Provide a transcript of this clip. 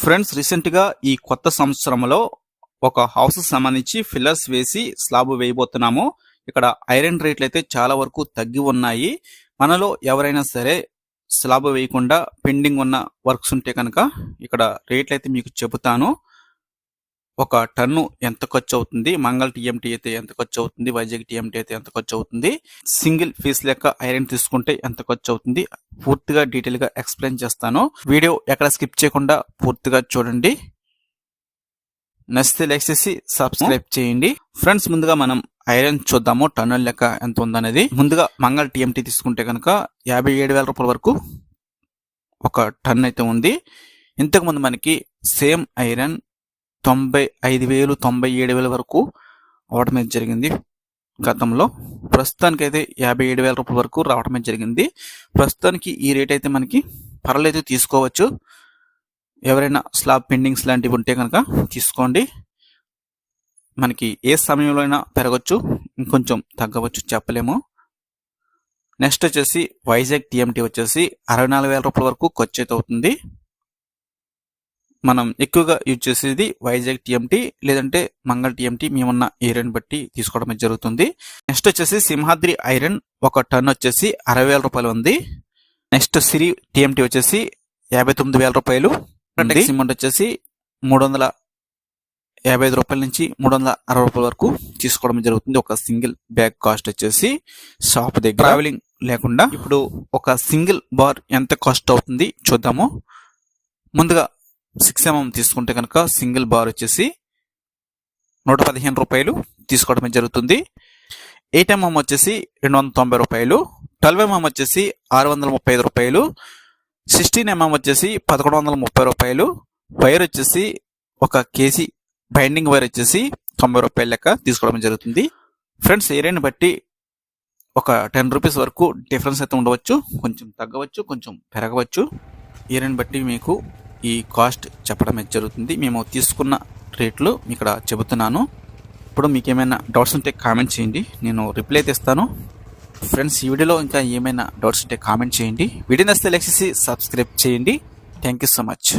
Friends రీసెంట్గా ఈ కొత్త సంవత్సరంలో ఒక హౌస్ సంబంధించి ఫిల్లర్స్ వేసి స్లాబ్ వేయబోతున్నాము. ఇక్కడ ఐరన్ రేట్లు అయితే చాలా వరకు తగ్గి ఉన్నాయి. మనలో ఎవరైనా సరే స్లాబ్ వేయకుండా పెండింగ్ ఉన్న వర్క్స్ ఉంటే కనుక ఇక్కడ రేట్లు అయితే మీకు చెబుతాను. ఒక టన్ను ఎంత ఖర్చు అవుతుంది మంగళ టీఎంటీ అయితే ఎంత ఖర్చు అవుతుంది వైజాగ్ టీఎంటీ అయితే ఎంత ఖర్చు అవుతుంది సింగిల్ పీస్ లెక్క ఐరన్ తీసుకుంటే ఎంత ఖర్చు అవుతుంది పూర్తిగా డీటెయిల్గా ఎక్స్ప్లెయిన్ చేస్తాను. వీడియో ఎక్కడ స్కిప్ చేయకుండా పూర్తిగా చూడండి. నచ్చితే లైక్ చేసి సబ్స్క్రైబ్ చేయండి. ఫ్రెండ్స్ ముందుగా మనం ఐరన్ చూద్దాము. టన్నుల లెక్క ఎంత ఉందనేది. ముందుగా మంగళ టీఎంటీ తీసుకుంటే కనుక యాభై ఏడు వేల రూపాయల వరకు ఒక టన్ అయితే ఉంది. ఇంతకుముందు మనకి సేమ్ ఐరన్ తొంభై ఐదు వేలు తొంభై ఏడు వేల వరకు అవడం అయితే జరిగింది. గతంలో ప్రస్తుతానికి అయితే యాభై ఏడు వేల రూపాయల వరకు రావడమే జరిగింది. ప్రస్తుతానికి ఈ రేట్ అయితే మనకి పర్లేదు తీసుకోవచ్చు. ఎవరైనా స్లాబ్ పెండింగ్స్ లాంటివి ఉంటే కనుక తీసుకోండి. మనకి ఏ సమయంలో అయినా పెరగచ్చు ఇంకొంచెం తగ్గవచ్చు చెప్పలేము. నెక్స్ట్ వచ్చేసి వైజాగ్ టీఎంటీ వచ్చేసి అరవై నాలుగు వేల రూపాయల వరకు ఖర్చు అయితే అవుతుంది. మనం ఎక్కువగా యూజ్ చేసేది వైజాగ్ టీఎంటీ లేదంటే మంగళ టీఎంటీ మేమున్న ఏరియాని బట్టి తీసుకోవడం జరుగుతుంది. నెక్స్ట్ వచ్చేసి సింహాద్రి ఐరన్ ఒక టన్ వచ్చేసి అరవై వేల రూపాయలు ఉంది. నెక్స్ట్ సిరి టీఎంటీ వచ్చేసి యాభై తొమ్మిది వేల రూపాయలు. సిమెంట్ వచ్చేసి మూడు వందల యాభై ఐదు రూపాయల నుంచి మూడు వందల అరవై రూపాయల వరకు తీసుకోవడం జరుగుతుంది. ఒక సింగిల్ బ్యాగ్ కాస్ట్ వచ్చేసి షాప్ దగ్గర. ట్రావెలింగ్ లేకుండా. ఇప్పుడు ఒక సింగిల్ బార్ ఎంత కాస్ట్ అవుతుంది చూద్దాము. ముందుగా సిక్స్ ఎంఎం తీసుకుంటే కనుక సింగిల్ బార్ వచ్చేసి నూట పదిహేను రూపాయలు తీసుకోవడం జరుగుతుంది. ఎయిట్ ఎంఎం వచ్చేసి రెండు వందల తొంభై రూపాయలు. ట్వెల్వ్ ఎంఎం వచ్చేసి ఆరు వందల ముప్పై ఐదు రూపాయలు. సిక్స్టీన్ ఎంఎం వచ్చేసి పదకొండు వందల ముప్పై రూపాయలు. వైర్ వచ్చేసి ఒక కేజీ బైండింగ్ వైర్ వచ్చేసి తొంభై రూపాయల లెక్క తీసుకోవడం జరుగుతుంది. ఫ్రెండ్స్ ఏరియాని బట్టి ఒక టెన్ రూపీస్ వరకు డిఫరెన్స్ అయితే ఉండవచ్చు. కొంచెం తగ్గవచ్చు కొంచెం పెరగవచ్చు. ఏరియాని బట్టి మీకు ఈ కాస్ట్ చెప్పడం అయితే జరుగుతుంది. మేము తీసుకున్న రేట్లు ఇక్కడ చెబుతున్నాను. ఇప్పుడు మీకు ఏమైనా డౌట్స్ ఉంటే కామెంట్ చేయండి. నేను రిప్లై తెస్తాను. ఫ్రెండ్స్ ఈ వీడియోలో ఇంకా ఏమైనా డౌట్స్ ఉంటే కామెంట్ చేయండి. వీడియో నచ్చితే లైక్ సబ్స్క్రైబ్ చేయండి. Thank you so much